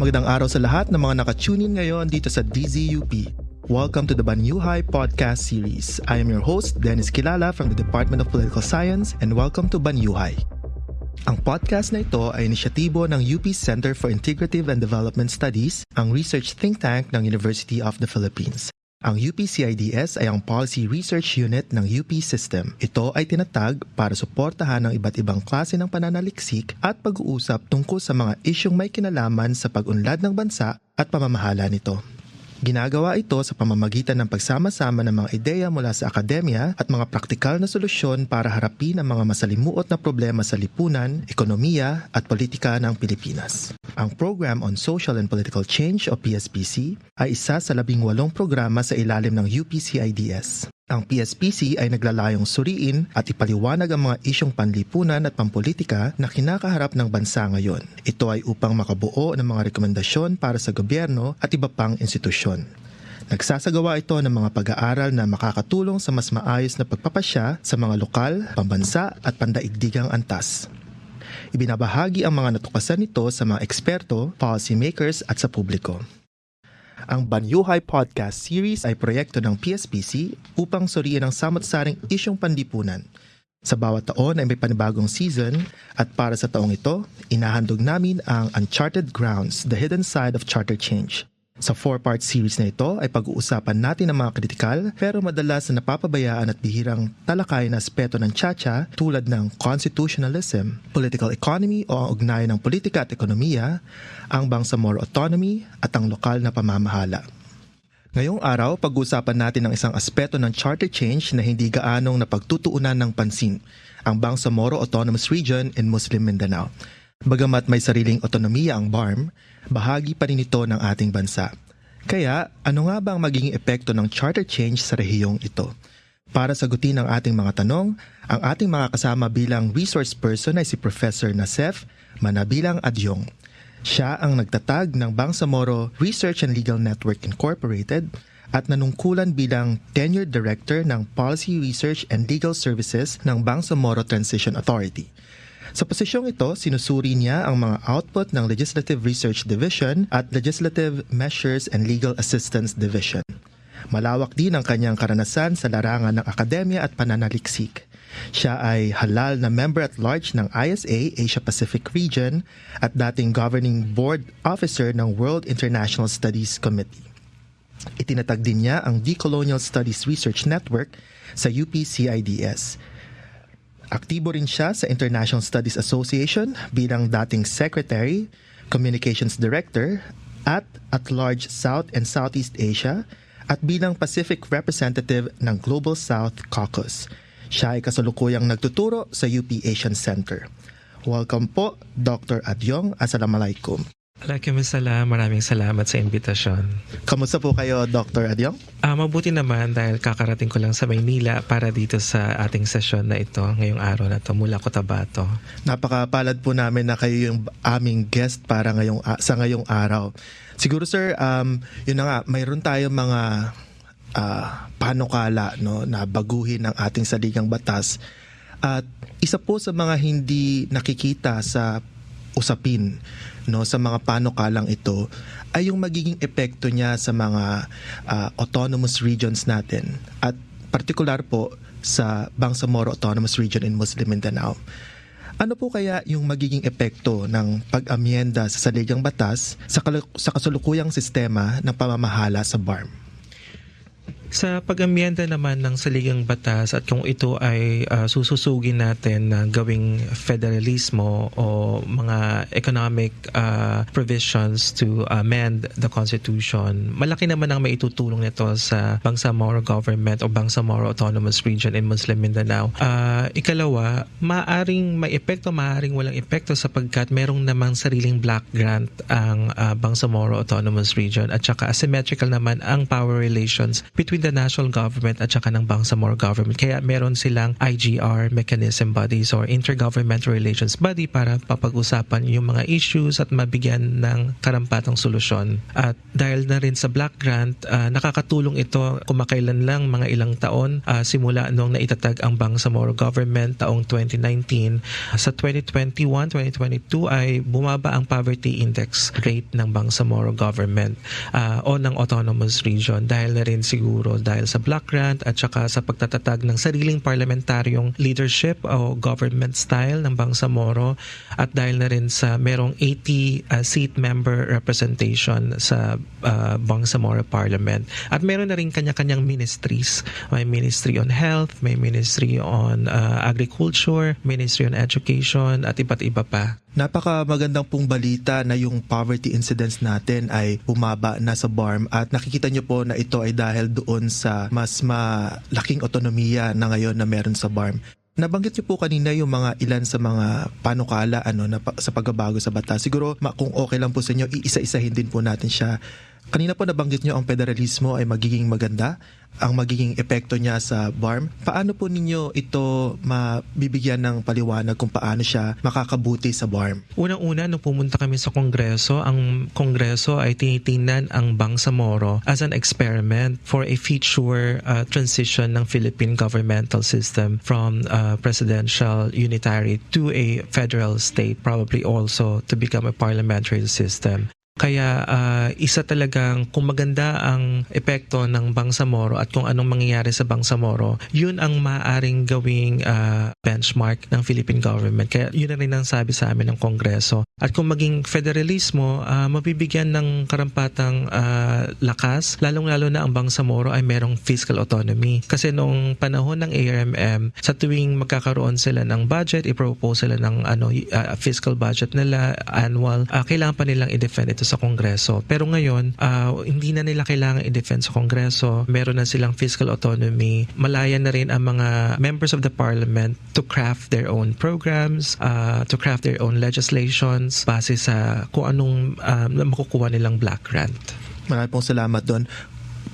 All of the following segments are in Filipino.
Magandang araw sa lahat ng mga nakatunin ngayon dito sa DZUP. Welcome to the Banyuhay Podcast Series. I am your host, Dennis Kilala from the Department of Political Science and welcome to Banyuhay. Ang podcast na ito ay inisyatibo ng UP Center for Integrative and Development Studies, ang research think tank ng University of the Philippines. Ang UPCIDS ay ang policy research unit ng UP system. Ito ay tinatag para suportahan ang iba't ibang klase ng pananaliksik at pag-uusap tungkol sa mga isyong may kinalaman sa pag-unlad ng bansa at pamamahala nito. Ginagawa ito sa pamamagitan ng pagsama-sama ng mga ideya mula sa akademya at mga praktikal na solusyon para harapin ang mga masalimuot na problema sa lipunan, ekonomiya at politika ng Pilipinas. Ang Program on Social and Political Change o PSPC ay isa sa labing walong programa sa ilalim ng UPCIDS. Ang PSPC ay naglalayong suriin at ipaliwanag ang mga isyong panlipunan at pampolitika na kinakaharap ng bansa ngayon. Ito ay upang makabuo ng mga rekomendasyon para sa gobyerno at iba pang institusyon. Nagsasagawa ito ng mga pag-aaral na makakatulong sa mas maayos na pagpapasya sa mga lokal, pambansa at pandaigdigang antas. Ibinabahagi ang mga natukasan nito sa mga eksperto, policymakers at sa publiko. Ang Banyuhay Podcast Series ay proyekto ng PSPC upang suriin ang samot-saring isyong panlipunan. Sa bawat taon ay may panibagong season at para sa taong ito, inahandog namin ang Uncharted Grounds, The Hidden Side of Charter Change. Sa four-part series na ito ay pag-uusapan natin ang mga kritikal pero madalas na napapabayaan at bihirang talakay na aspeto ng Chacha tulad ng constitutionalism, political economy o ang ugnayan ng politika at ekonomiya, ang Bangsamoro autonomy at ang lokal na pamamahala. Ngayong araw, pag-uusapan natin ang isang aspeto ng charter change na hindi gaanong napagtutuunan ng pansin, ang Bangsamoro Autonomous Region in Muslim Mindanao. Bagamat may sariling otonomiya ang BARM, bahagi pa rin ito ng ating bansa. Kaya, ano nga ba ang magiging epekto ng charter change sa rehiyong ito? Para sagutin ang ating mga tanong, ang ating mga kasama bilang resource person ay si Professor Nasef Manabilang Adyong. Siya ang nagtatag ng Bangsamoro Research and Legal Network Incorporated at nanungkulan bilang Tenured Director ng Policy Research and Legal Services ng Bangsamoro Transition Authority. Sa posisyong ito, sinusuri niya ang mga output ng Legislative Research Division at Legislative Measures and Legal Assistance Division. Malawak din ang kanyang karanasan sa larangan ng akademya at pananaliksik. Siya ay halal na member at large ng ISA Asia Pacific Region at dating governing board officer ng World International Studies Committee. Itinatag din niya ang Decolonial Studies Research Network sa UPCIDS Aktibo rin siya sa International Studies Association bilang dating Secretary, Communications Director at at large South and Southeast Asia at bilang Pacific Representative ng Global South Caucus. Siya ay kasalukuyang nagtuturo sa UP Asian Center. Welcome po, Dr. Adyong. Assalamualaikum. Waalaikumsalam. Maraming salamat sa imbitasyon. Kamusta po kayo, Dr. Adyong? Ah, mabuti naman dahil kakarating ko lang sa Maynila para dito sa ating sesyon na ito ngayong araw na to mula Cotabato. Napakapalad po namin na kayo yung aming guest para ngayong ah, sa ngayong araw. Siguro sir, um, yun na nga, mayroon tayong mga ah, panukala no, na baguhin ang ating saligang batas. At isa po sa mga hindi nakikita sa usapin no sa mga panukalang ito ay yung magiging epekto niya sa mga ah, autonomous regions natin at partikular po sa Bangsamoro Autonomous Region in Muslim Mindanao. Ano po kaya yung magiging epekto ng pag-amyenda sa saligang batas sa, sa kasulukuyang sistema ng pamamahala sa BARM? Sa pag-amyenda naman ng saligang batas at kung ito ay ah, sususugin natin na gawing federalismo o mga economic ah, provisions to amend the constitution, malaki naman ang maitutulong nito sa Bangsamoro government o Bangsamoro Autonomous Region in Muslim Mindanao. Ah, ikalawa, maaring may epekto, maaring walang epekto sapagkat merong namang sariling block grant ang ah, Bangsamoro Autonomous Region at saka asymmetrical naman ang power relations between between the national government at saka ng Bangsamoro government. Kaya meron silang IGR mechanism bodies or intergovernmental relations body para papag-usapan yung mga issues at mabigyan ng karampatang solusyon. At dahil na rin sa Black Grant, ah, nakakatulong ito kumakailan lang mga ilang taon ah, simula nung naitatag ang Bangsamoro government taong 2019. Sa 2021-2022 ay bumaba ang poverty index rate ng Bangsamoro government ah, o ng autonomous region dahil na rin siguro dahil sa Black Grant at saka sa pagtatatag ng sariling parlamentaryong leadership o government style ng Bangsamoro at dahil na rin sa merong 80 ah, seat member representation sa ah, Bangsamoro Parliament. At meron na rin kanya-kanyang ministries. May Ministry on Health, may Ministry on ah, Agriculture, Ministry on Education at iba't iba pa. Napaka magandang pong balita na yung poverty incidence natin ay bumaba na sa BARM at nakikita nyo po na ito ay dahil doon sa mas malaking otonomiya na ngayon na meron sa BARM. Nabanggit niyo po kanina yung mga ilan sa mga panukala ano na sa pagbabago sa batas. Siguro kung okay lang po sa inyo, iisa-isahin din po natin siya. Kanina po nabanggit niyo ang federalismo ay magiging maganda, ang magiging epekto niya sa BARM. Paano po ninyo ito mabibigyan ng paliwanag kung paano siya makakabuti sa BARM? Unang-una, nung pumunta kami sa Kongreso, ang Kongreso ay tinitingnan ang Bangsamoro as an experiment for a future uh, transition ng Philippine governmental system from uh, presidential unitary to a federal state, probably also to become a parliamentary system. Kaya ah, isa talagang kung maganda ang epekto ng Bangsamoro at kung anong mangyayari sa Bangsamoro, yun ang maaring gawing ah, benchmark ng Philippine government. Kaya yun na rin ang sabi sa amin ng Kongreso. At kung maging federalismo, ah, mabibigyan ng karampatang ah, lakas, lalong-lalo na ang Bangsamoro ay merong fiscal autonomy. Kasi noong panahon ng ARMM, sa tuwing magkakaroon sila ng budget, i-propose sila ng ano, ah, fiscal budget nila, annual, ah, kailangan pa nilang i-defend ito sa Kongreso. Pero ngayon, ah, hindi na nila kailangan i-defend sa Kongreso. Meron na silang fiscal autonomy. Malaya na rin ang mga members of the parliament to craft their own programs, ah, to craft their own legislations base sa kung anong ah, makukuha nilang black grant. Maraming pong salamat doon.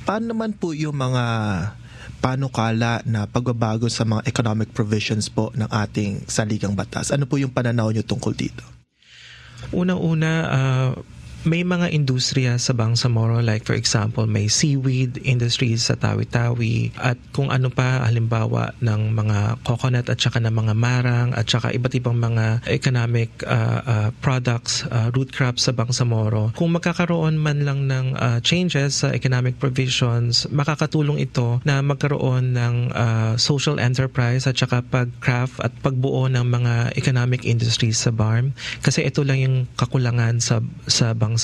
Paano naman po yung mga panukala na pagbabago sa mga economic provisions po ng ating saligang batas? Ano po yung pananaw nyo tungkol dito? Unang-una, ah, may mga industriya sa Bangsamoro like for example may seaweed industries sa Tawi-Tawi at kung ano pa halimbawa ng mga coconut at saka ng mga marang at saka iba't ibang mga economic ah, ah, products, ah, root crops sa Bangsamoro. Kung magkakaroon man lang ng ah, changes sa economic provisions, makakatulong ito na magkaroon ng ah, social enterprise at saka pag-craft at pagbuo ng mga economic industries sa BARM kasi ito lang yung kakulangan sa sa Bangsamoro.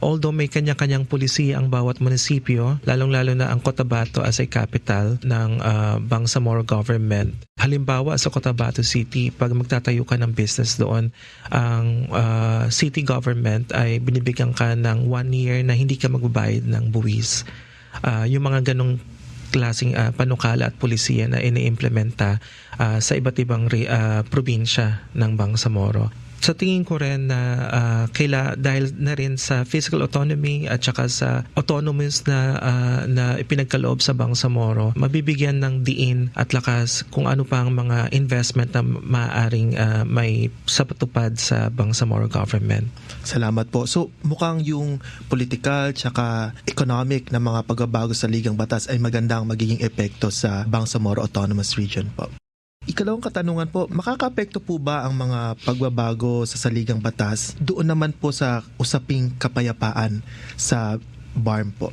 Although may kanya-kanyang polisiya ang bawat munisipyo, lalong-lalo na ang Cotabato as a capital ng ah, Bangsamoro government. Halimbawa sa Cotabato City, pag magtatayo ka ng business doon, ang ah, city government ay binibigyan ka ng one year na hindi ka magbabayad ng buwis. Ah, yung mga ganong klaseng ah, panukala at polisiya na iniimplementa ah, sa iba't ibang re- ah, probinsya ng Bangsamoro. Sa tingin ko rin na ah, kaila dahil na rin sa fiscal autonomy at saka sa autonomous na ah, na ipinagkaloob sa Bangsamoro, mabibigyan ng diin at lakas kung ano pa ang mga investment na maaaring ah, may sa patupad sa Bangsamoro government. Salamat po. So mukhang yung political tsaka economic na mga pagbabago sa ligang batas ay magandang magiging epekto sa Bangsamoro Autonomous Region po. Ikalawang katanungan po, makakaapekto po ba ang mga pagbabago sa saligang batas doon naman po sa usaping kapayapaan sa BARM po?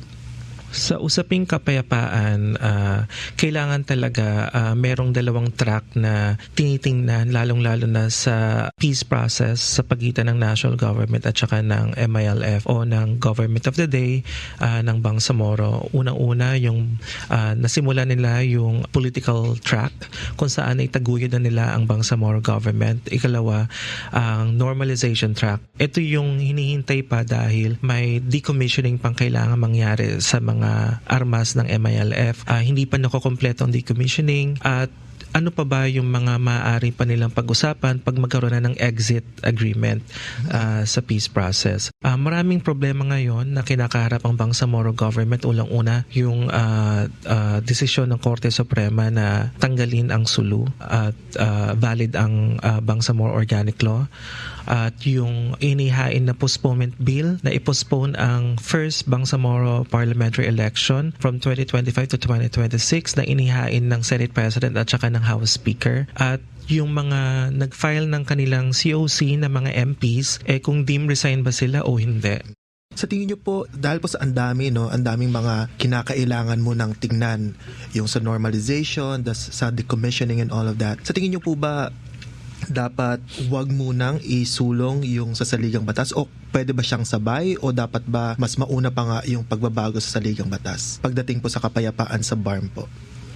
Sa usaping kapayapaan, ah, kailangan talaga ah, merong dalawang track na tinitingnan lalong-lalo na sa peace process sa pagitan ng national government at saka ng MILF o ng government of the day ah, ng Bangsamoro. Unang-una yung ah, nasimula nila yung political track kung saan ay taguyod na nila ang Bangsamoro government. Ikalawa, ang normalization track. Ito yung hinihintay pa dahil may decommissioning pang kailangan mangyari sa mga mga armas ng MILF. Ah, hindi pa nakokompleto ang decommissioning at ano pa ba yung mga maaari pa nilang pag-usapan pag magkaroon na ng exit agreement ah, sa peace process. Ah, maraming problema ngayon na kinakaharap ang Bangsamoro government. Ulang-una, yung ah, ah, desisyon ng Korte Suprema na tanggalin ang sulu at ah, valid ang ah, Bangsamoro Organic Law at yung inihain na postponement bill na i-postpone ang first Bangsamoro parliamentary election from 2025 to 2026 na inihain ng Senate President at saka ng House Speaker at yung mga nag-file ng kanilang COC na mga MPs eh kung deem resign ba sila o hindi. Sa tingin niyo po, dahil po sa andami, no, andaming mga kinakailangan mo ng tingnan, yung sa normalization, das, sa decommissioning and all of that, sa tingin niyo po ba dapat wag munang isulong yung sa saligang batas o pwede ba siyang sabay o dapat ba mas mauna pa nga yung pagbabago sa saligang batas pagdating po sa kapayapaan sa BARM po?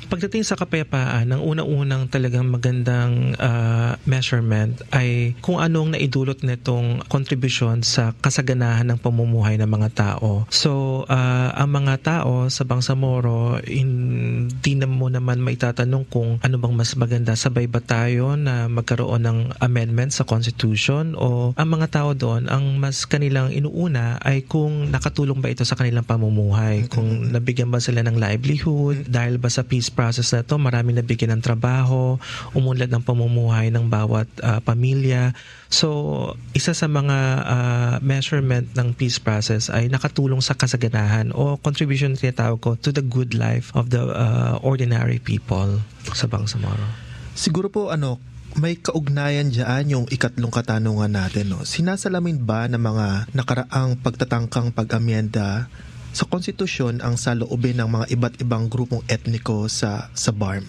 Pagdating sa kapayapaan, ang unang-unang talagang magandang ah, measurement ay kung anong naidulot nitong contribution sa kasaganahan ng pamumuhay ng mga tao. So, ah, ang mga tao sa Bangsamoro, hindi na mo naman maitatanong kung ano bang mas maganda. Sabay ba tayo na magkaroon ng amendment sa Constitution o ang mga tao doon, ang mas kanilang inuuna ay kung nakatulong ba ito sa kanilang pamumuhay. Kung nabigyan ba sila ng livelihood, dahil ba sa peace process na to, marami nabigyan ng trabaho, umunlad ng pamumuhay ng bawat ah, pamilya. So, isa sa mga ah, measurement ng peace process ay nakatulong sa kasaganahan o contribution na tinatawag ko to the good life of the ah, ordinary people sa Bangsamoro. Siguro po ano, may kaugnayan dyan yung ikatlong katanungan natin. No? Sinasalamin ba ng mga nakaraang pagtatangkang pag-amyenda sa konstitusyon ang saloobin ng mga iba't ibang grupong etniko sa sa BARM?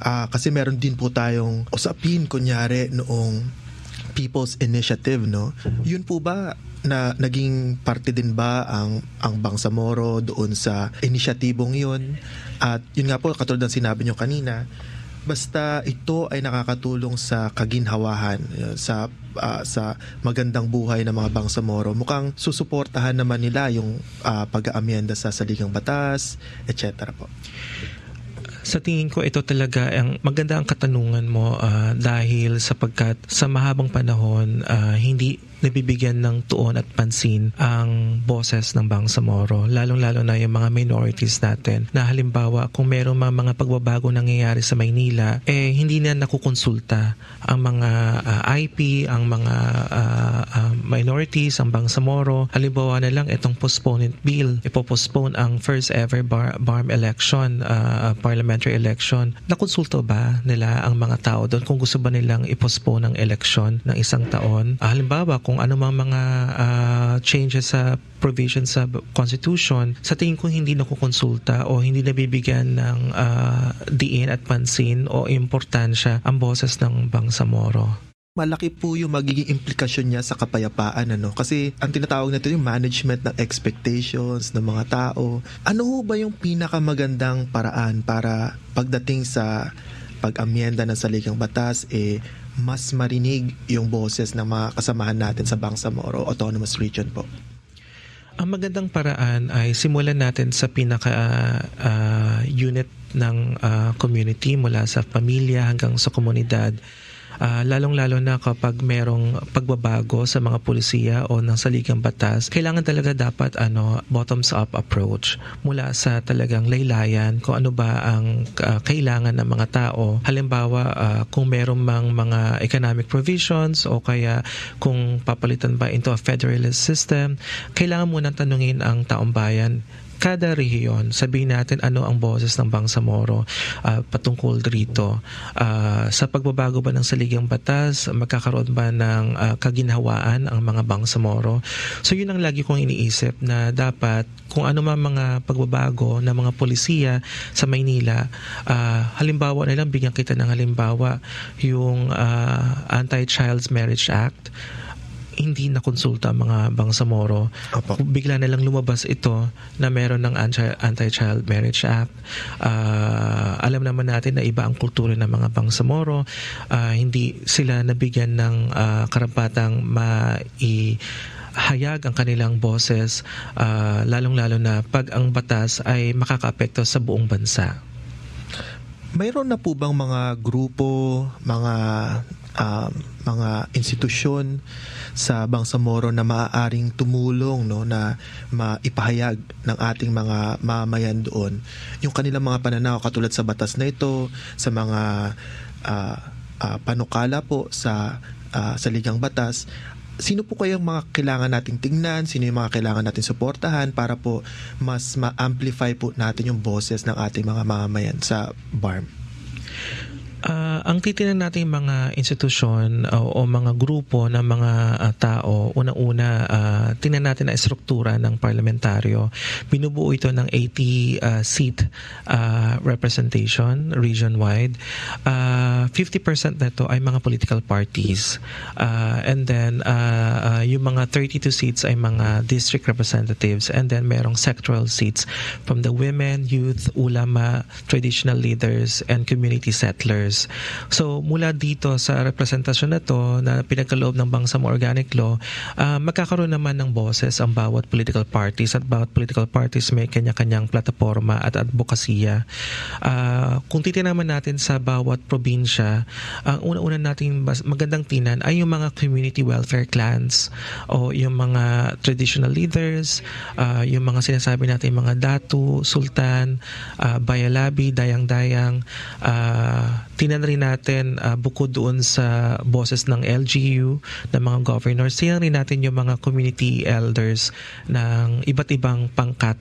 Ah, kasi meron din po tayong usapin kunyari noong People's Initiative, no? Yun po ba na naging parte din ba ang ang Bangsamoro doon sa inisyatibong yun? At yun nga po katulad ng sinabi nyo kanina, basta ito ay nakakatulong sa kaginhawahan eh, sa ah, sa magandang buhay ng mga Bangsamoro. Mukhang susuportahan naman nila yung ah, pag-aamyenda sa saligang batas, etc. po. Sa tingin ko ito talaga ang maganda ang katanungan mo ah, dahil sapagkat sa mahabang panahon ah, hindi nabibigyan ng tuon at pansin ang boses ng Bangsamoro lalong-lalo na yung mga minorities natin na halimbawa kung meron mga, mga pagbabago nangyayari sa Maynila eh hindi na nakukonsulta ang mga ah, IP ang mga ah, ah, minorities ang Bangsamoro halimbawa na lang itong postponement bill ipopostpone ang first ever bar, BARM election ah, parliamentary election. Nakonsulta ba nila ang mga tao doon kung gusto ba nilang ipostpone ang election ng isang taon? Ah, halimbawa kung ano mang mga ah, changes sa provisions sa constitution sa tingin ko hindi nakukonsulta o hindi nabibigyan ng ah, diin at pansin o importansya ang boses ng Bangsamoro. Malaki po yung magiging implikasyon niya sa kapayapaan ano? Kasi ang tinatawag natin yung management ng expectations ng mga tao. Ano ho ba yung pinakamagandang paraan para pagdating sa pag-amyenda ng saligang batas eh mas marinig yung boses ng mga kasamahan natin sa Bangsamoro Autonomous Region po Ang magandang paraan ay simulan natin sa pinaka ah, unit ng ah, community mula sa pamilya hanggang sa komunidad. Ah, lalong-lalo na kapag merong pagbabago sa mga pulisiya o ng saligang batas, kailangan talaga dapat ano bottoms up approach mula sa talagang laylayan kung ano ba ang ah, kailangan ng mga tao. Halimbawa, ah, kung merong mang mga economic provisions o kaya kung papalitan ba into a federalist system, kailangan munang tanungin ang taong bayan kada rehiyon, sabihin natin ano ang boses ng Bangsamoro ah, patungkol dito. Ah, sa pagbabago ba ng saligang batas, magkakaroon ba ng ah, kaginhawaan ang mga Bangsamoro? So yun ang lagi kong iniisip na dapat kung ano man mga pagbabago ng mga polisiya sa Maynila, ah, halimbawa na lang, bigyan kita ng halimbawa, yung ah, Anti-Child Marriage Act, hindi na konsulta ang mga Bangsamoro Opo. bigla na lang lumabas ito na meron ng Anti- Anti-Child Marriage Act. Ah, alam naman natin na iba ang kultura ng mga Bangsamoro. Ah, hindi sila nabigyan ng ah, karapatang mai hayag ang kanilang boses ah, lalong-lalo na pag ang batas ay makakaapekto sa buong bansa. Mayroon na po bang mga grupo, mga um, mga institusyon sa Bangsamoro na maaaring tumulong no na maipahayag ng ating mga mamayan doon yung kanilang mga pananaw katulad sa batas na ito sa mga ah, ah, panukala po sa ah, sa ligang batas sino po kayang mga kailangan nating tingnan, sino yung mga kailangan natin suportahan para po mas ma-amplify po natin yung boses ng ating mga mamamayan sa BARM. Ah, ang titinan natin mga institusyon o, o mga grupo ng mga ah, tao, una-una, ah, tingnan natin ang struktura ng parlamentaryo. Binubuo ito ng 80 ah, seat ah, representation region-wide. Ah, 50% nito ay mga political parties. Ah, and then, ah, ah, yung mga 32 seats ay mga district representatives. And then, merong sectoral seats from the women, youth, ulama, traditional leaders, and community settlers. So mula dito sa representasyon na to na pinagkaloob ng Bangsamoro Organic Law, ah, magkakaroon naman ng boses ang bawat political parties at bawat political parties may kanya-kanyang plataforma at advokasya. Ah, kung titingnan naman natin sa bawat probinsya, ang una-una nating magandang tinan ay yung mga community welfare clans o yung mga traditional leaders, ah, yung mga sinasabi natin mga datu, sultan, ah, bayalabi, dayang-dayang, ah, tinan rin natin ah, bukod doon sa boses ng LGU, ng mga governors, tinan rin natin yung mga community elders ng iba't ibang pangkat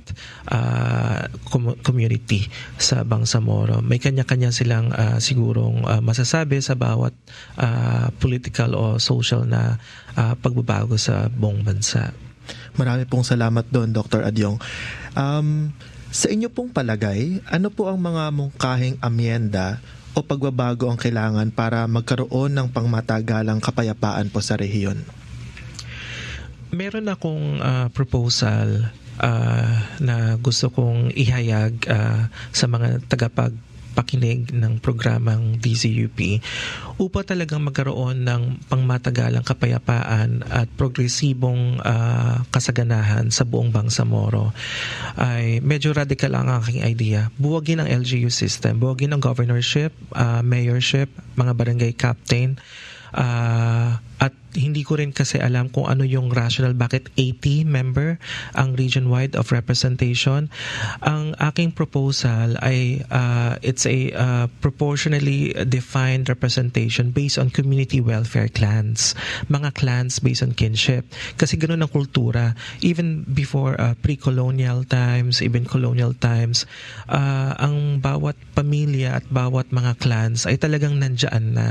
com- community sa Bangsamoro. May kanya-kanya silang ah, sigurong ah, masasabi sa bawat ah, political o social na ah, pagbabago sa buong bansa. Marami pong salamat doon, Dr. Adyong. Um, sa inyo pong palagay, ano po ang mga mungkahing amyenda o pagbabago ang kailangan para magkaroon ng pangmatagalang kapayapaan po sa rehiyon? Meron akong ah, proposal ah, na gusto kong ihayag ah, sa mga tagapag pakinig ng programang DZUP upang talagang magkaroon ng pangmatagalang kapayapaan at progresibong ah, kasaganahan sa buong Bangsamoro ay medyo radical ang aking idea. Buwagin ang LGU system, buwagin ang governorship, ah, mayorship, mga barangay captain, Ah, at hindi ko rin kasi alam kung ano yung rational bakit 80 member ang region-wide of representation. Ang aking proposal ay ah, it's a ah, proportionally defined representation based on community welfare clans. Mga clans based on kinship. Kasi ganun ang kultura. Even before ah, pre-colonial times, even colonial times, ah, ang bawat pamilya at bawat mga clans ay talagang nandyan na.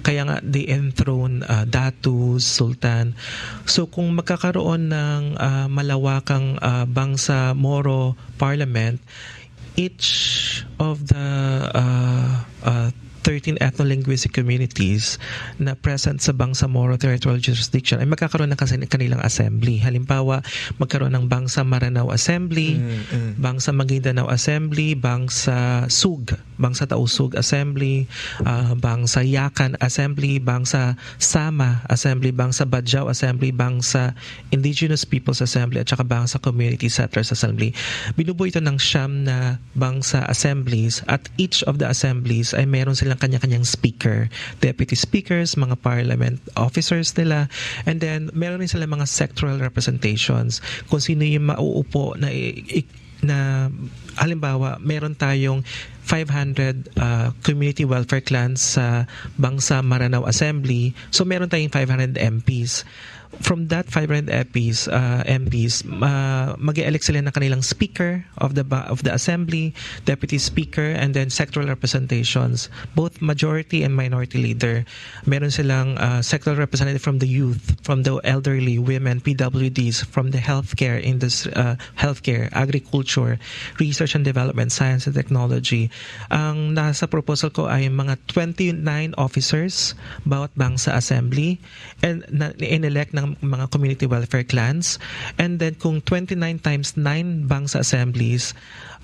Kaya nga, they enthrone uh, datus, sultan. So kung magkakaroon ng ah, malawakang ah, bangsa Moro parliament, each of the uh, uh, 13 ethno-linguistic communities na present sa Bangsamoro Territorial Jurisdiction ay magkakaroon ng kasi kanilang assembly. Halimbawa, magkaroon ng Bangsa Maranao Assembly, Mm, mm. Bangsa Maguindanao Assembly, Bangsa Sug, Bangsa Tausug Assembly, ah, Bangsa Yakan Assembly, Bangsa Sama Assembly, Bangsa Badjao Assembly, Bangsa Indigenous Peoples Assembly at saka Bangsa Community Settlers Assembly. Binubuo ito ng siyam na bangsa assemblies at each of the assemblies ay meron silang kanya-kanyang speaker, deputy speakers, mga parliament officers nila, and then meron rin sila mga sectoral representations. Kung sino yung mauupo na i- i- na halimbawa meron tayong 500 uh, community welfare clans sa Bangsa Maranao Assembly. So meron tayong 500 MPs from that 500 MPs uh, MPs uh, mag-elect sila ng kanilang speaker of the of the assembly deputy speaker and then sectoral representations. Both majority and minority leader. Meron silang uh, sectoral representative from the youth from the elderly women PWDs from the healthcare industry uh, healthcare agriculture research and development science and technology. Ang nasa proposal ko ay mga 29 officers bawat bangsa assembly and in-elect ng mga community welfare clans. And then kung 29 times 9 bangsa assemblies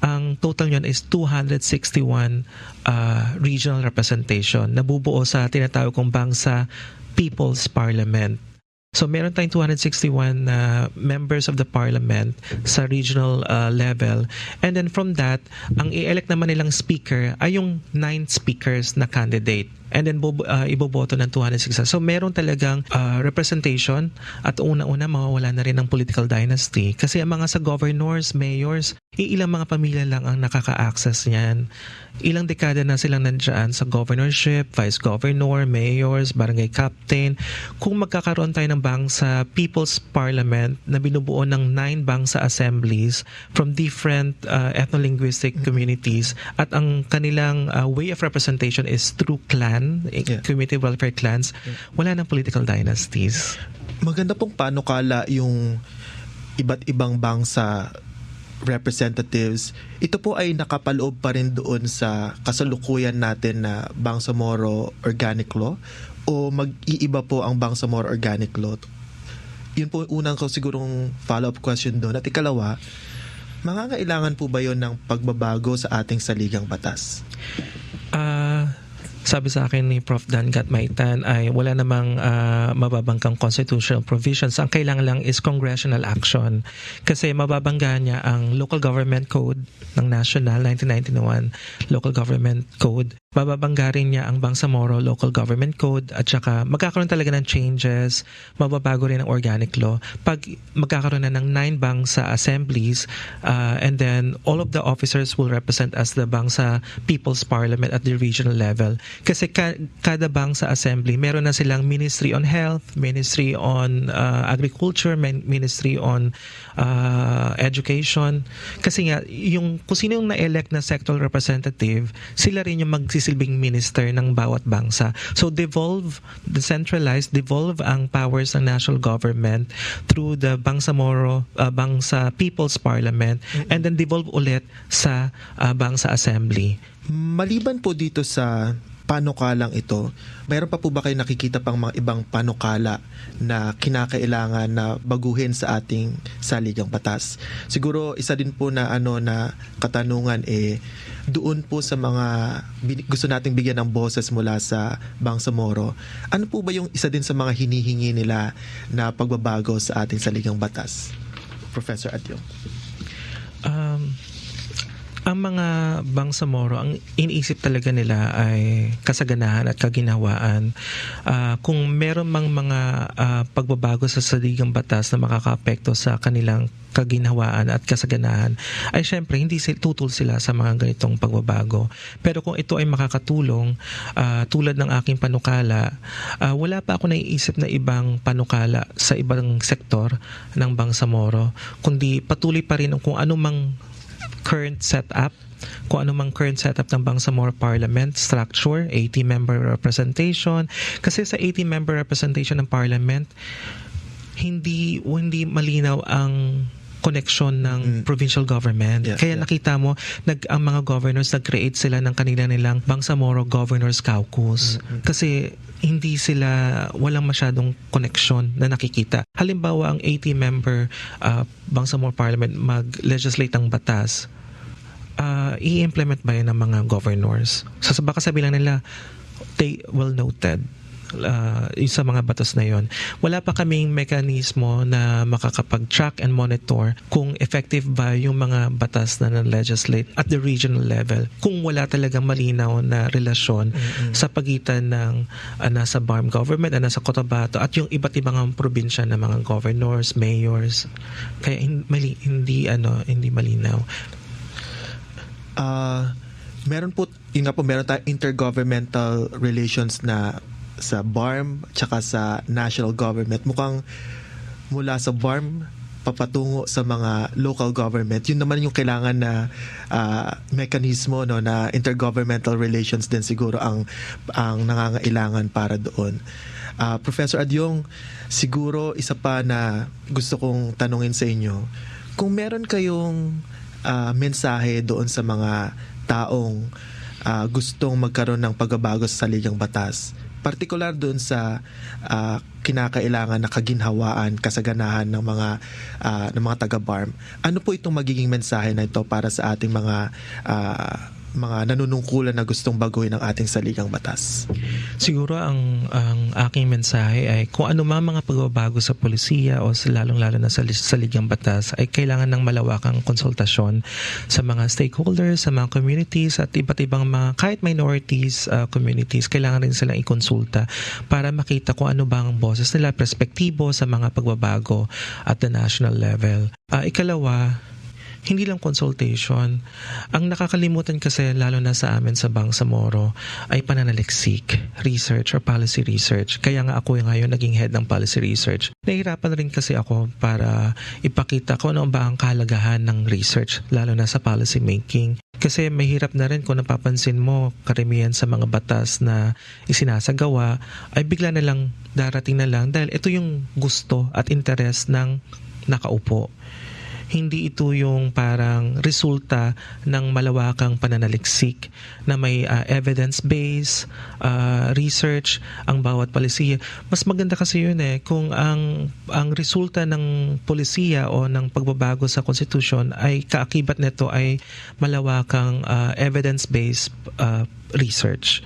ang total nyon is 261 uh, regional representation. Nabubuo sa tinatawag kong bangsa People's Parliament So meron tayong 261 na members of the parliament sa regional uh, level. And then from that, ang i-elect naman nilang speaker ay yung nine speakers na candidate. And then uh, iboboto ng 260. So meron talagang uh, representation at una-una mawawala na rin ng political dynasty. Kasi ang mga sa governors, mayors, iilang mga pamilya lang ang nakaka-access niyan. Ilang dekada na silang nandyan sa governorship, vice governor, mayors, barangay captain. Kung magkakaroon tayo ng bank sa People's Parliament na binubuo ng nine bank sa assemblies from different uh, ethno-linguistic communities at ang kanilang uh, way of representation is through clan, Yeah. community welfare clans, wala ng political dynasties. Maganda pong panukala yung iba't ibang bangsa representatives. Ito po ay nakapaloob pa rin doon sa kasalukuyan natin na Bangsamoro Organic Law o mag-iiba po ang Bangsamoro Organic Law. Yun po unang ko sigurong follow-up question doon. At ikalawa, mangangailangan po ba yon ng pagbabago sa ating saligang batas? Ah, sabi sa akin ni Prof. Dan Gatmaitan ay wala namang ah, mababangkang constitutional provisions. Ang kailangan lang is congressional action. Kasi mababangga niya ang Local Government Code ng National 1991 Local Government Code. Bababangga rin niya ang Bangsamoro Local Government Code at saka magkakaroon talaga ng changes, mababago rin ang organic law. Pag magkakaroon na ng nine bangsa assemblies uh, and then all of the officers will represent as the bangsa People's Parliament at the regional level. Kasi ka- kada bangsa assembly, meron na silang Ministry on Health, Ministry on uh, Agriculture, min- Ministry on uh, Education. Kasi nga, yung, kung sino yung na-elect na sectoral representative, sila rin yung magsisilbing minister ng bawat bangsa. So devolve, decentralized, devolve ang powers ng national government through the Bangsamoro, uh, Bangsa People's Parliament, and then devolve ulit sa uh, Bangsa Assembly. Maliban po dito sa panukalang ito, mayroon pa po ba kayo nakikita pang mga ibang panukala na kinakailangan na baguhin sa ating saligang batas? Siguro isa din po na ano na katanungan eh doon po sa mga gusto nating bigyan ng boses mula sa Bangsamoro. Ano po ba yung isa din sa mga hinihingi nila na pagbabago sa ating saligang batas? Professor Adyong. Um, ang mga Bangsamoro, ang iniisip talaga nila ay kasaganahan at kaginawaan. Ah, kung meron mang mga ah, pagbabago sa saligang batas na makakaapekto sa kanilang kaginhawaan at kasaganahan, ay syempre hindi sila, tutol sila sa mga ganitong pagbabago. Pero kung ito ay makakatulong, ah, tulad ng aking panukala, ah, wala pa ako naiisip na ibang panukala sa ibang sektor ng Bangsamoro, kundi patuloy pa rin kung ano mang current setup kung ano mang current setup ng Bangsamoro Parliament structure, 80-member representation. Kasi sa 80-member representation ng Parliament, hindi hindi malinaw ang connection ng Mm. provincial government. Yeah, Kaya yeah. nakita mo, nag, ang mga governors nag-create sila ng kanila nilang Bangsamoro Governors Caucus. Mm-mm. Kasi hindi sila, walang masyadong connection na nakikita. Halimbawa, ang 80-member uh, Bangsamoro Parliament mag-legislate ng batas, uh, i-implement ba yan ng mga governors? So, baka sabi lang nila, they well noted uh, sa mga batas na yon. Wala pa kaming mekanismo na makakapag-track and monitor kung effective ba yung mga batas na na-legislate at the regional level kung wala talagang malinaw na relasyon Mm-mm. sa pagitan ng uh, nasa BARM government at nasa Cotabato at yung iba't ibang probinsya ng mga governors, mayors. Kaya hin- mali, hindi ano, hindi malinaw. Ah, meron po, yun nga po, meron tayong intergovernmental relations na sa BARM tsaka sa national government. Mukhang mula sa BARM papatungo sa mga local government. Yun naman yung kailangan na ah, mekanismo no na intergovernmental relations din siguro ang ang nangangailangan para doon. Ah, Professor Adyong, siguro isa pa na gusto kong tanungin sa inyo, kung meron kayong ah, mensahe doon sa mga taong ah, gustong magkaroon ng pagbabago sa saligang batas, partikular doon sa ah, kinakailangan na kaginhawaan, kasaganahan ng mga ah, ng mga taga-BARM. Ano po itong magiging mensahe na ito para sa ating mga ah, mga nanunungkulan na gustong baguhin ang ating saligang batas? Siguro ang ang aking mensahe ay kung ano man mga pagbabago sa polisiya o lalong-lalo na sa saligang batas ay kailangan ng malawakang konsultasyon sa mga stakeholders, sa mga communities at iba't ibang mga kahit minorities uh, communities kailangan rin silang ikonsulta para makita kung ano ba ang boses nila, perspektibo sa mga pagbabago at the national level. Ah, ikalawa, hindi lang consultation. Ang nakakalimutan kasi lalo na sa amin sa Bangsamoro ay pananaliksik, research or policy research. Kaya nga ako ngayon naging head ng policy research. Nahirapan rin kasi ako para ipakita ko ano ba ang kahalagahan ng research lalo na sa policy making. Kasi mahirap na rin kung napapansin mo karamihan sa mga batas na isinasagawa ay bigla na lang darating na lang dahil ito yung gusto at interes ng nakaupo hindi ito yung parang resulta ng malawakang pananaliksik na may uh, evidence-based uh, research ang bawat palisiya. Mas maganda kasi yun eh kung ang ang resulta ng polisiya o ng pagbabago sa constitution ay kaakibat nito ay malawakang uh, evidence-based uh, research.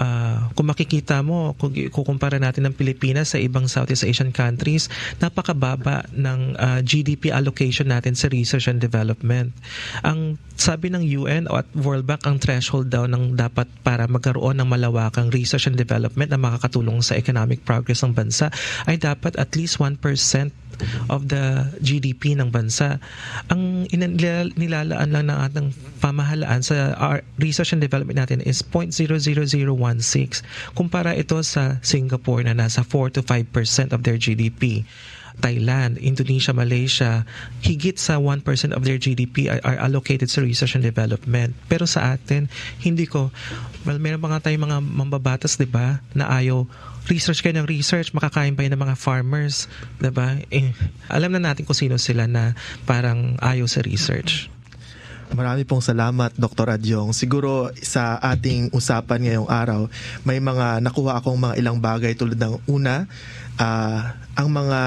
Uh, kung makikita mo, kung kukumpara natin ng Pilipinas sa ibang Southeast Asian countries, napakababa ng uh, GDP allocation natin sa research and development. Ang sabi ng UN at World Bank, ang threshold daw ng dapat para magkaroon ng malawakang research and development na makakatulong sa economic progress ng bansa ay dapat at least 1% of the GDP ng bansa. Ang nilalaan lang ng ating pamahalaan sa research and development natin is 0.00016. Kumpara ito sa Singapore na nasa 4 to 5% of their GDP. Thailand, Indonesia, Malaysia, higit sa 1% of their GDP are, allocated sa research and development. Pero sa atin, hindi ko, well, meron mga tayong mga mambabatas, di ba, na ayaw research kayo ng research, makakain pa yun ng mga farmers, 'di ba? Eh, alam na natin kung sino sila na parang ayaw sa research. Marami pong salamat, Dr. Adyong. Siguro sa ating usapan ngayong araw, may mga nakuha akong mga ilang bagay tulad ng una, uh, ang mga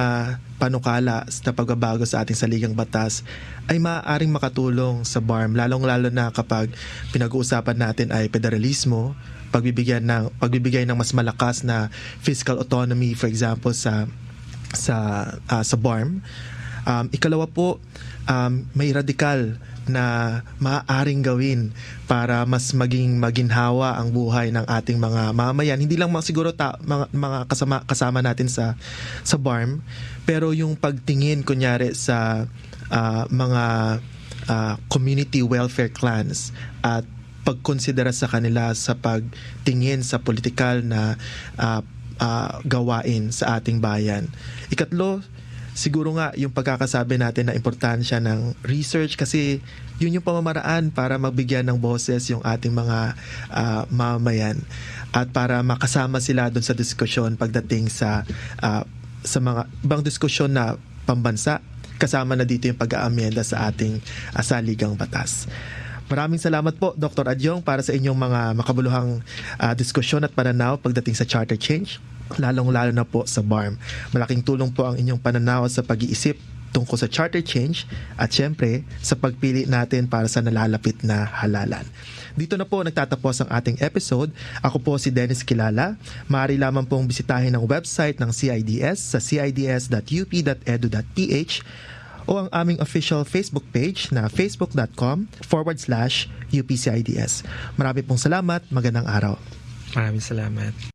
panukala sa pagbabago sa ating saligang batas ay maaaring makatulong sa BARM, lalong-lalo na kapag pinag-uusapan natin ay federalismo, pagbibigyan ng pagbibigay ng mas malakas na fiscal autonomy for example sa sa uh, sa BARM. Um, ikalawa po, um, may radikal na maaaring gawin para mas maging maginhawa ang buhay ng ating mga mamayan. Hindi lang mga siguro ta, mga, mga kasama kasama natin sa sa BARM, pero yung pagtingin kunyari sa uh, mga uh, community welfare clans at pagkonsidera sa kanila sa pagtingin sa politikal na uh, uh, gawain sa ating bayan. Ikatlo, siguro nga yung pagkakasabi natin na importansya ng research kasi yun yung pamamaraan para magbigyan ng boses yung ating mga uh, mamayan at para makasama sila doon sa diskusyon pagdating sa uh, sa mga bang diskusyon na pambansa kasama na dito yung pag-aamyenda sa ating uh, saligang batas. Maraming salamat po Dr. Adyong para sa inyong mga makabuluhang uh, diskusyon at pananaw pagdating sa charter change lalong-lalo na po sa BARM. Malaking tulong po ang inyong pananaw sa pag-iisip tungkol sa charter change at syempre sa pagpili natin para sa nalalapit na halalan. Dito na po nagtatapos ang ating episode. Ako po si Dennis Kilala. Maaari lamang pong bisitahin ang website ng CIDS sa cids.up.edu.ph o ang aming official Facebook page na facebook.com forward slash UPCIDS. Marami pong salamat. Magandang araw. Maraming salamat.